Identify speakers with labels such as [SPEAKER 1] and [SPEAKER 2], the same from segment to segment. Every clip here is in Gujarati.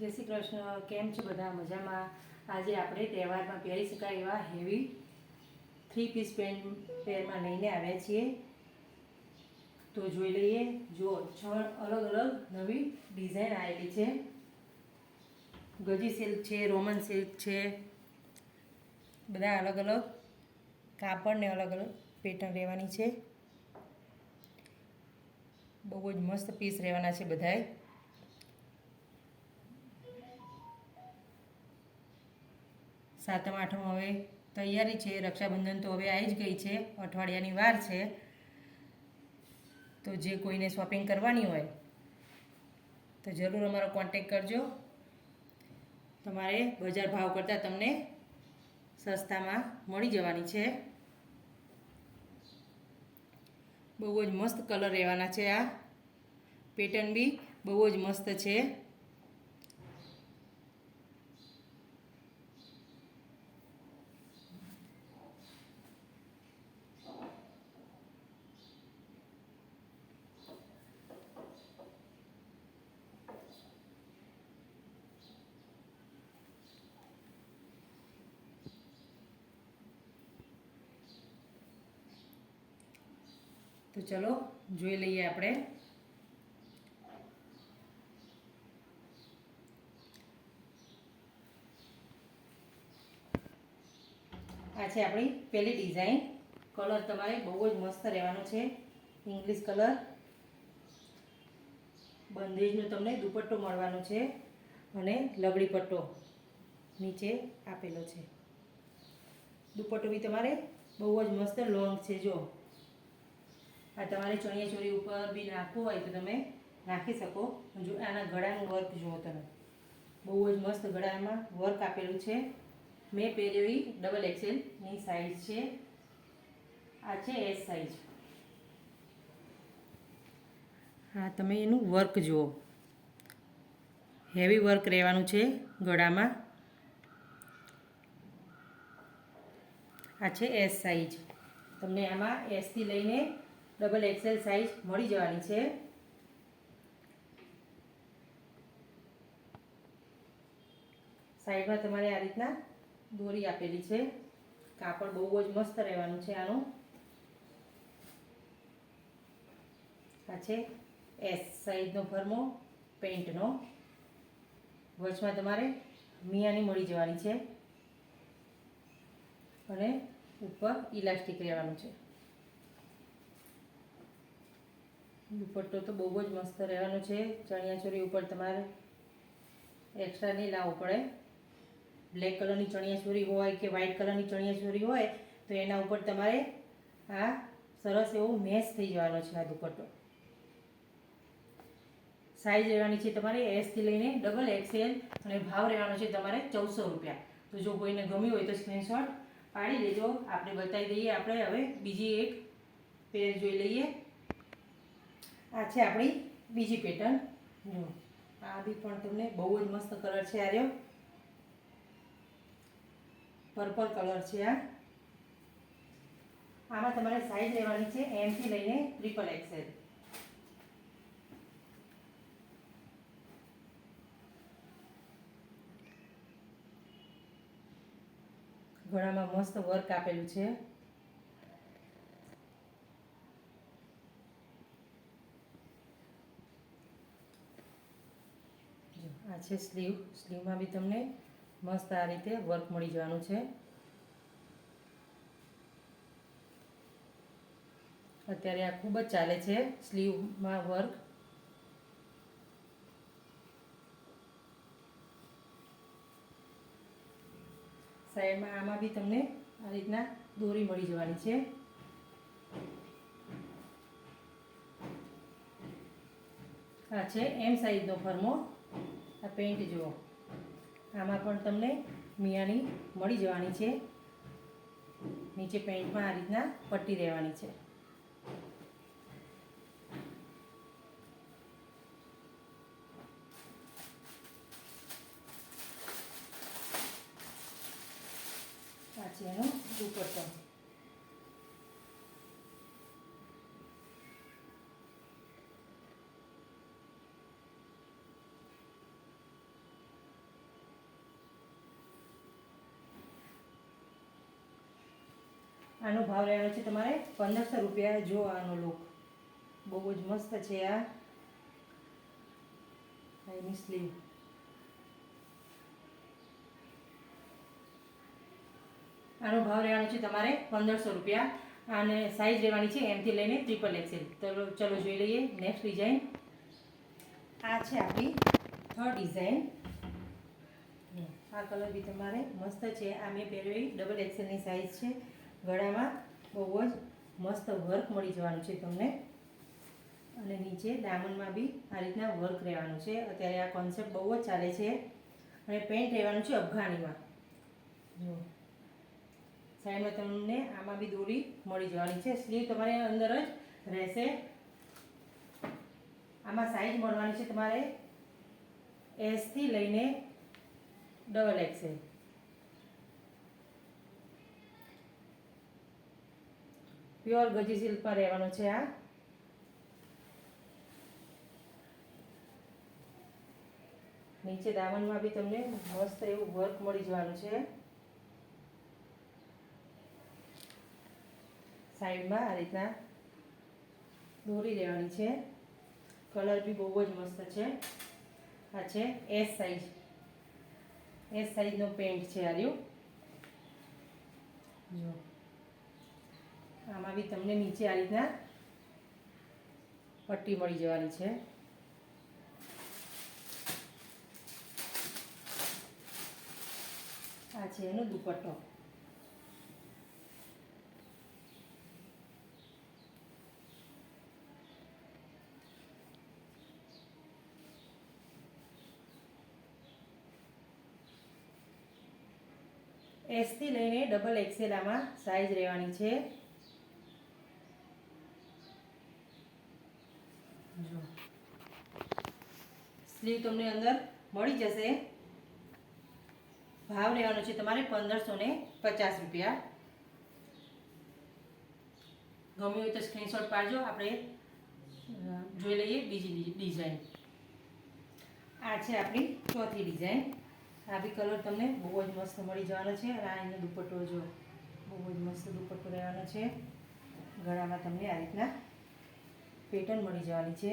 [SPEAKER 1] જય શ્રી કૃષ્ણ. કેમ છો બધા? મજામાં? આજે આપણે તહેવારમાં પહેરી શકાય એવા હેવી થ્રી પીસ પેન્ટ પેરમાં લઈને આવ્યા છીએ. તો જોઈ લઈએ. જો છ અલગ અલગ નવી ડિઝાઇન આવેલી છે. ગજી સિલ્ક છે, રોમન સિલ્ક છે. બધા અલગ અલગ કાપડને અલગ અલગ પેટર્ન રહેવાની છે. બહુ જ મસ્ત પીસ રહેવાના છે બધાય. સાતમ, આઠમ હવે તૈયારી છે, રક્ષાબંધન તો હવે આવી જ ગઈ છે, અઠવાડિયાની વાર છે. તો જે કોઈને શોપિંગ કરવાની હોય, તો જરૂર અમારો કોન્ટેક કરજો. તમારે બજાર ભાવ કરતાં તમને સસ્તામાં મળી જવાની છે. બહુ જ મસ્ત કલર રહેવાના છે આ. પેટર્ન બી બહુ જ મસ્ત છે. તો ચલો, જોઈ લઈએ આપણે. આ છે આપણી પહેલી ડિઝાઇન કલર તમારે બહુ જ મસ્ત રહેવાનો છે. ઇંગ્લિશ કલર બંદેજનો તમને દુપટ્ટો મળવાનો છે અને લગડી પટ્ટો નીચે આપેલો છે. દુપટ્ટો બી તમારે બહુ જ મસ્ત લોંગ છે, જો. આ તમારે ચણિયા ચોરી ઉપર બી નાખવું હોય તો તમે નાખી શકો. જો આના ગળાનું વર્ક જુઓ તમે. બહુ જ મસ્ત ગળામાં વર્ક આપેલું છે. મેં પહેરેલી ડબલ એક્સેલની સાઇઝ છે. આ છે એસ સાઇઝ હા, તમે એનું વર્ક જુઓ. હેવી વર્ક રહેવાનું છે ગળામાં. આ છે એસ સાઇઝ તમને આમાં એસથી લઈને ડબલ એક્સેલ સાઇઝ મળી જવાની છે. સાઈડમાં તમારે આ રીતના દોરી આપેલી છે. કાપડ બહુ જ મસ્ત રહેવાનું છે આનું. આ છે એસ સાઈઝનો ફરમો પેન્ટનો વચમાં તમારે મિયાની મળી જવાની છે. અને ઉપર ઇલાસ્ટિક રહેવાનું છે. દુપટ્ટો તો બહુ જ મસ્ત રહેવાનો છે. ચણિયાચોળી ઉપર તમારે એક્સ્ટ્રા નહીં લાવવું પડે. બ્લેક કલરની ચણિયાચોળી હોય કે વ્હાઇટ કલરની ચણિયાચોળી હોય, તો એના ઉપર તમારે આ સરસ એવો મેસ થઈ જવાનો છે આ દુપટ્ટો. સાઈઝ રહેવાની છે તમારે એસથી લઈને ડબલ એક્સએલ અને ભાવ રહેવાનો છે તમારે ચૌદસો રૂપિયા. તો જો કોઈને ગમ્યું હોય તો સ્ક્રીનશોટ પાડી દેજો આપણે બતાવી દઈએ. આપણે હવે બીજી એક પેર જોઈ લઈએ. આ છે આપણી બીજી પેટર્ન. આ બી પણ તમને બહુ જ મસ્ત કલર છે આ રહ્યો. પર્પલ કલર છે આ. આમાં તમારે સાઈઝ લેવાની છે એમથી લઈને ટ્રિપલ એક્સેલ ઘણામાં મસ્ત વર્ક આપેલું છે જો, આ છે સ્લીવ. સ્લીવમાં બી તમને મસ્ત આ રીતે વર્ક મળી જવાનું છે. અત્યારે આ ખૂબ જ ચાલે છે સ્લીવમાં વર્ક. સાઈડમાં આમાં બી તમને આ રીતના દોરી મળી જવાની છે. આ છે એમ સાઈઝનો ફરમો. આ પેન્ટ જુઓ. આમાં પણ તમને મિયાની મળી જવાની છે. નીચે પેન્ટમાં આ રીતના પટ્ટી રહેવાની છે. પાછી એનું દુપટ્ટો. આનો ભાવ રહેવાનો છે તમારે પંદરસો રૂપિયા જો આનો લુક બહુ જ મસ્ત છે આ. એની સ્લીવ આનો ભાવ રહેવાનો છે તમારે પંદરસો રૂપિયા. અને સાઇઝ રહેવાની છે એમથી લઈને ટ્રિપલ એક્સેલ ચલો ચલો જોઈ લઈએ. નેક્સ્ટ ડિઝાઇન આ છે આપણી થર્ડ ડિઝાઇન આ કલર બી તમારે મસ્ત છે. આ મેં પહેરવી ડબલ એક્સેલની સાઇઝ છે. ગળામાં બહુ જ મસ્ત વર્ક મળી જવાનું છે તમને. અને નીચે દામનમાં બી આ રીતના વર્ક રહેવાનું છે. અત્યારે આ કોન્સેપ્ટ બહુ જ ચાલે છે. અને પેન્ટ રહેવાનું છે અફઘાનીમાં. જો. સાઈડમાં તમને આમાં બી દોરી મળી જવાની છે. સ્લીવ તમારે અંદર જ રહેશે. આમાં સાઈઝ મળવાની છે તમારે એસથી લઈને ડબલ એક્સેલ પ્યોર ગજી સિલ્કમાં રહેવાનો છે આ નીચે દામનમાં બી તમને મસ્ત એવું વર્ક મળી જવાનું છે. સાઈડમાં આ રીતના દોરી લેવાની છે. કલર બી બહુ જ મસ્ત છે. આ છે એસ સાઈઝ એસ સાઈઝનો પેન્ટ છે આ રહ્યું. જો. આમાં બી તમને નીચે આ રીતના પટ્ટી મળી જવાની છે. આ છે એનો દુપટ્ટો. એસથી લઈને ડબલ એક્સેલ આમાં સાઈઝ રહેવાની છે. જો. સ્લીવ તમને અંદર મળી જશે. ભાવ રહેવાનો છે તમારે પંદરસો ને પચાસ રૂપિયા. ગમ્યું હોય તો સ્ક્રીનશોટ પાડજો. આપણે જોઈ લઈએ બીજી ડિઝાઇન આ છે આપણી ચોથી ડિઝાઇન આ બી કલર તમને બહુ જ મસ્ત મળી જવાનો છે. અને આ એનો દુપટ્ટો જો બહુ જ મસ્ત દુપટ્ટો રહેવાનો છે. ગળામાં તમને આ રીતના પેટર્ન મળી જવાની છે.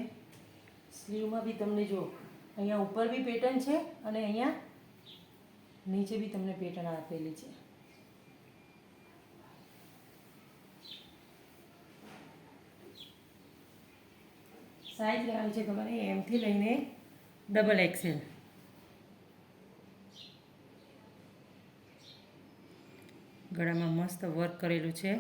[SPEAKER 1] સ્લીવમાં બી તમને જો, અહીંયા ઉપર બી પેટર્ન છે અને અહીંયા નીચે બી તમને પેટર્ન આપેલી છે. સાઈઝ લેવાની છે તમારે એમથી લઈને ડબલ એક્સેલ ગળામાં મસ્ત વર્ક કરેલું છે.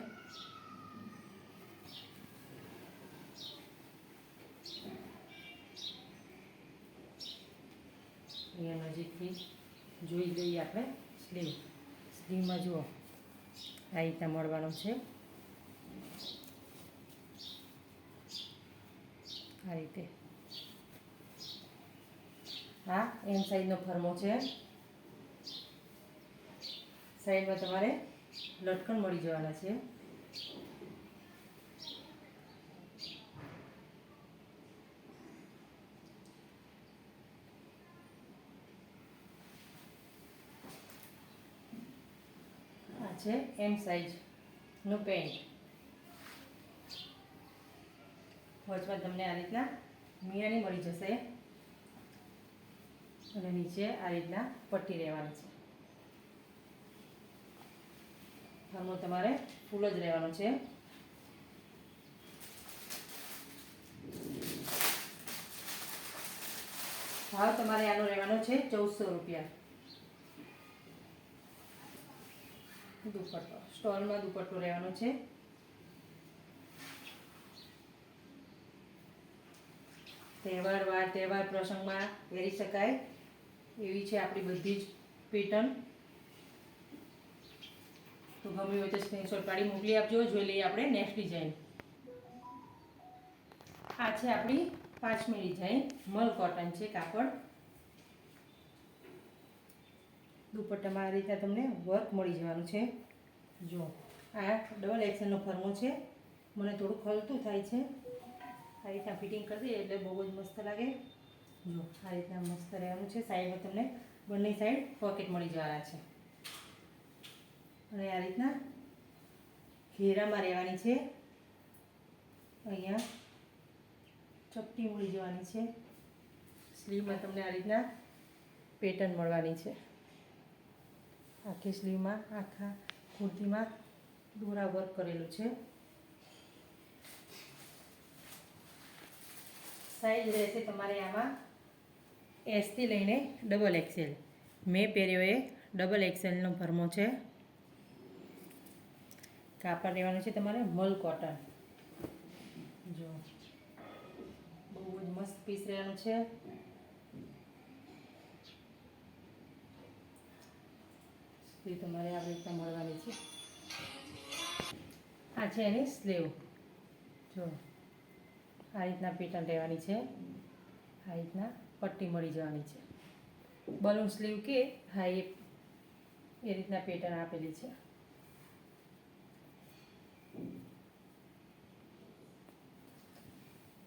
[SPEAKER 1] અહીંયા નજીકથી જોઈ લઈએ આપણે સ્લીવ. સ્લીવમાં જુઓ. આ રીતના મળવાનું છે. આ રીતે. હા, એમ સાઈઝનો ફરમો છે. સાઈડમાં તમારે લટકણ મળી જવાના છે આ છે એમ સાઈઝનું પેન્ટ વચમાં તમને આ રીતના મિયાની મળી જશે. અને નીચે આ રીતના પટ્ટી રહેવાની છે. ફરમો તમારે ફૂલ જ રહેવાનો છે. ભાવ તમારે આનો રહેવાનો છે ચૌદસો રૂપિયા. દુપટ્ટો. સ્ટોલમાં દુપટ્ટો રહેવાનો છે. તહેવાર વાર, તહેવાર પ્રસંગમાં પહેરી શકાય એવી છે આપણી બધી જ પેટર્ન. તો ગમ્યું હોય તો સ્ક્રીનશોટ પાડી, મોકલી આપજો, જોઈ લઈએ આપણે નેક્સ્ટ ડિઝાઇન આ છે આપણી પાંચમી ડિઝાઇન મલ કોટન છે કાપડ. દુપટ્ટામાં આ રીતના તમને વર્ક મળી જવાનું છે. જો, આ ડબલ એક્સેલનો ફર્મો છે. મને થોડું ખલતું થાય છે. આ રીતના ફિટિંગ કરી દઈએ એટલે બહુ જ મસ્ત લાગે. જો, આ રીતના મસ્ત રહેવાનું છે. સાઈડમાં તમને બંને સાઈડ પોકેટ મળી જવાના છે. અને આ રીતના ઘેરામાં રહેવાની છે. અહીંયા ચપટી મળી જવાની છે. સ્લીવમાં તમને આ રીતના પેટર્ન મળવાની છે. આખી સ્લીવમાં, આખા કુર્તીમાં દોરા વર્ક કરેલું છે. સાઈઝ રહેશે તમારે આમાં એસથી લઈને ડબલ એક્સેલ મેં પહેર્યો એ ડબલ એક્સેલનો ભરમો છે. કાપડ લેવાનું છે તમારે મલ કોટન જો. બહુ જ મસ્ત પીસ રહેવાનું છે. એ તમારે આવી રીતના મળવાની છે. આ છે એની સ્લીવ. જો, આ રીતના પેટર્ન રહેવાની છે. આ રીતના પટ્ટી મળી જવાની છે. બલૂન સ્લીવ કે હા, એ એ રીતના પેટર્ન આપેલી છે.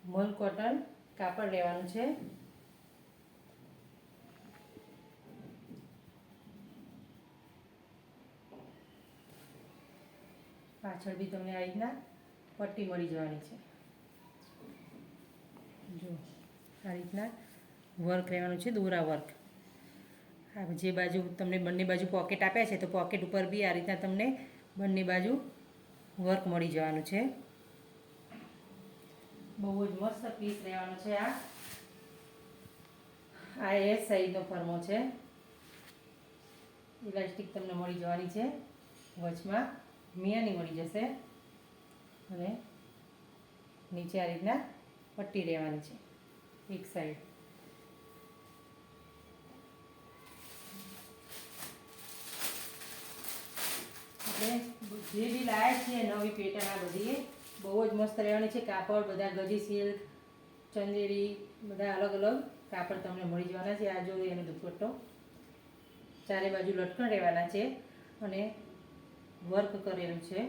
[SPEAKER 1] મલ કોટન કાપડ લેવાનું છે. પાછળ બી તમને આ રીતના પટ્ટી મળી જવાની છે. જો, આ રીતના વર્ક રહેવાનું છે, દોરા વર્ક આ જે બાજુ તમને બંને બાજુ પોકેટ આપ્યા છે, તો પોકેટ ઉપર બી આ રીતના તમને બંને બાજુ વર્ક મળી જવાનું છે. બહુ જ મસ્ત પીસ રહેવાનો છે આ. આ એ સાઈઝનો ફરમો છે. ઇલાસ્ટિક તમને મળી જવાની છે વચમાં. મિયાની મળી જશે. અને નીચે આ રીતના પટ્ટી રહેવાની છે, એક સાઈડ આપણે જે બી લાયા છીએ નવી પેટર્ન આ બધી, બહુ જ મસ્ત રહેવાની છે. કાપડ, બધા ગજી સિલ્ક ચંદેરી, બધા અલગ અલગ કાપડ તમને મળી જવાના છે. આ જો એનો દુપટ્ટો ચારે બાજુ લટકણ રહેવાના છે અને વર્ક કરેલું છે.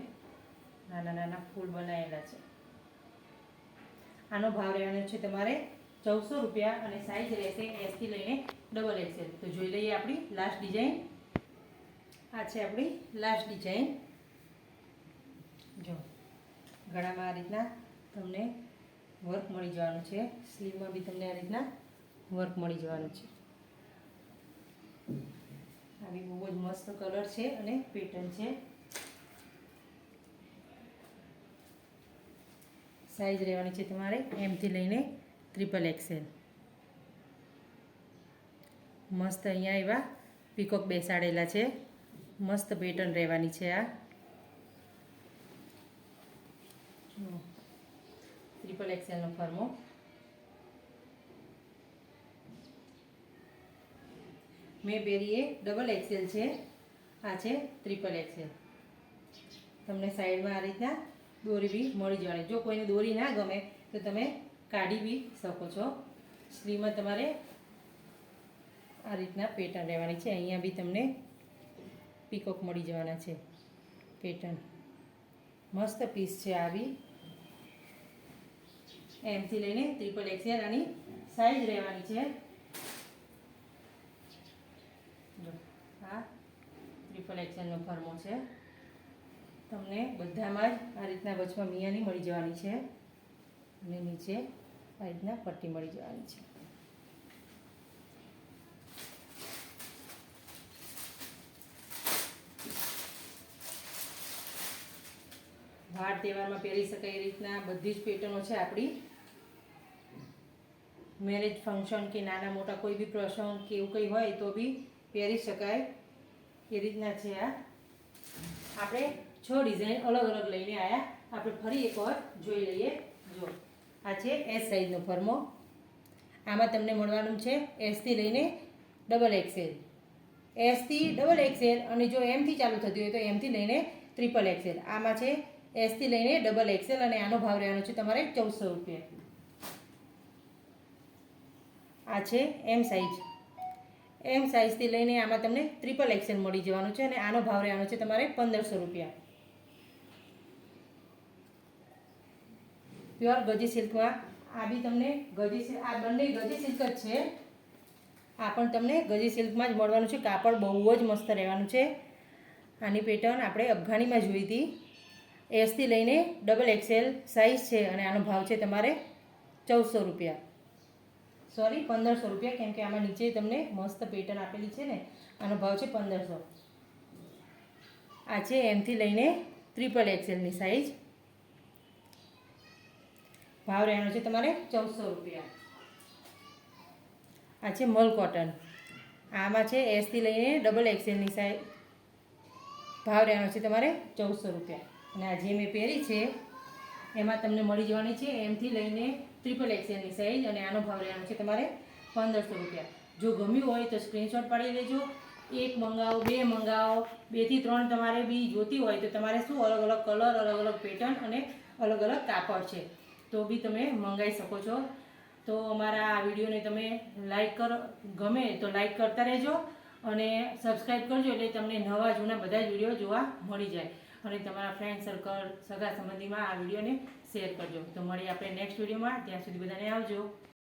[SPEAKER 1] નાના નાના ફૂલ બનાવેલા છે. આનો ભાવ રહેવાનો છે તમારે ચૌદસો રૂપિયા અને સાઈઝ રહેશે એસથી લઈને ડબલ એક્સેલ તો જોઈ લઈએ આપણી લાસ્ટ ડિઝાઇન આ છે આપણી લાસ્ટ ડિઝાઇન જો, ગળામાં આ રીતના તમને વર્ક મળી જવાનું છે. સ્લીવમાં બી તમને આ રીતના વર્ક મળી જવાનું છે. આવી બહુ જ મસ્ત કલર છે અને પેટર્ન છે. સાઈઝ રહેવાની છે તમારે એમથી લઈને ટ્રિપલ એક્સેલ મસ્ત અહીંયા એવા પીકોક બેસાડેલા છે. મસ્ત પેટર્ન રહેવાની છે આ. ટ્રિપલ એક્સેલનો ફર્મો. મેં પહેરીએ ડબલ એક્સેલ છે. આ છે ટ્રિપલ એક્સેલ તમને સાઈડમાં આ રીતના દોરી બી મળી જવાની જો કોઈને દોરી ના ગમે, તો તમે કાઢી બી શકો છો. સ્લીવમાં તમારે આ રીતના પેટર્ન રહેવાની છે. અહીંયા બી તમને પીકોક મળી જવાના છે. પેટર્ન મસ્ત પીસ છે આવી એમથી લઈને ત્રિપલ એક્સેલ આની સાઈઝ રહેવાની છે. આ ત્રિપલ એક્સેલનો ફર્મો છે. તમને બધામાં જ આ રીતના વચમાં મિયાની મળી જવાની છે. અને નીચે આ રીતના પટ્ટી મળી જવાની છે. વાર તહેવારમાં પહેરી શકાય એ રીતના બધી જ પેટર્નો છે આપણી. મેરેજ ફંક્શન કે નાના મોટા કોઈ બી પ્રસંગ કે એવું કંઈ હોય તો બી પહેરી શકાય એ રીતના છે આ. આપણે છ ડિઝાઇન અલગ અલગ લઈને આવ્યા આપણે ફરી એકવાર જોઈ લઈએ. જો, આ છે એસ સાઇઝનો ફરમો. આમાં તમને મળવાનું છે એસથી લઈને ડબલ એક્સેલ એસથી ડબલ એક્સેલ અને જો એમથી ચાલુ થતી હોય તો એમથી લઈને ટ્રિપલ એક્સેલ આમાં છે એસથી લઈને ડબલ એક્સેલ અને આનો ભાવ રહેવાનો છે તમારે ચૌદસો રૂપિયા. આ છે એમ સાઇઝ એમ સાઇઝથી લઈને આમાં તમને ટ્રિપલ એક્સેલ મળી જવાનું છે અને આનો ભાવ રહેવાનો છે તમારે પંદરસો રૂપિયા. પ્યોર ગજી સિલ્કમાં આ બી તમને ગજી આ બંને ગજી સિલ્ક જ છે. આ પણ તમને ગજી સિલ્કમાં જ મળવાનું છે. કાપડ બહુ જ મસ્ત રહેવાનું છે. આની પેટર્ન આપણે અફઘાનીમાં જોઈ હતી. એસથી લઈને ડબલ એક્સેલ સાઇઝ છે અને આનો ભાવ છે તમારે ચૌદસો રૂપિયા. સોરી પંદરસો રૂપિયા. કેમ કે આમાં નીચે તમને મસ્ત પેટર્ન આપેલી છે ને. આનો ભાવ છે પંદરસો. આ છે એમથી લઈને ટ્રિપલ એક્સેલની સાઇઝ ભાવ રહેવાનો છે તમારે ચૌદસો રૂપિયા. આ છે મલ કોટન. આમાં છે એસથી લઈને ડબલ એક્સેલની સાઈઝ ભાવ રહેવાનો છે તમારે ચૌદસો રૂપિયા. અને આ જે મેં પહેરી છે, એમાં તમને મળી જવાની છે એમથી લઈને ટ્રિપલ એક્સેલની સાઇઝ અને આનો ભાવ રહેવાનો છે તમારે પંદરસો રૂપિયા. જો ગમ્યું હોય તો સ્ક્રીનશોટ પાડી લેજો. એક મંગાવો, બે મંગાવો બેથી ત્રણ તમારે બી જોતી હોય તો તમારે શું અલગ અલગ કલર અલગ અલગ પેટર્ન અને અલગ અલગ કાપડ છે. તો બી તમે મંગાવી શકો છો. તો અમારા આ વિડીયોને તમે લાઈક કરો, ગમે તો લાઈક કરતા રહેજો અને સબસ્ક્રાઈબ કરજો એટલે તમને નવા જૂના બધા જ વીડિયો જોવા મળી જાય. અને તમારા ફ્રેન્ડ સર્કલ સગા સંબંધીમાં આ વિડીયોને શેર કરજો. તો મળીએ આપણે નેક્સ્ટ વિડીયોમાં. ત્યાં સુધી બધાને આવજો.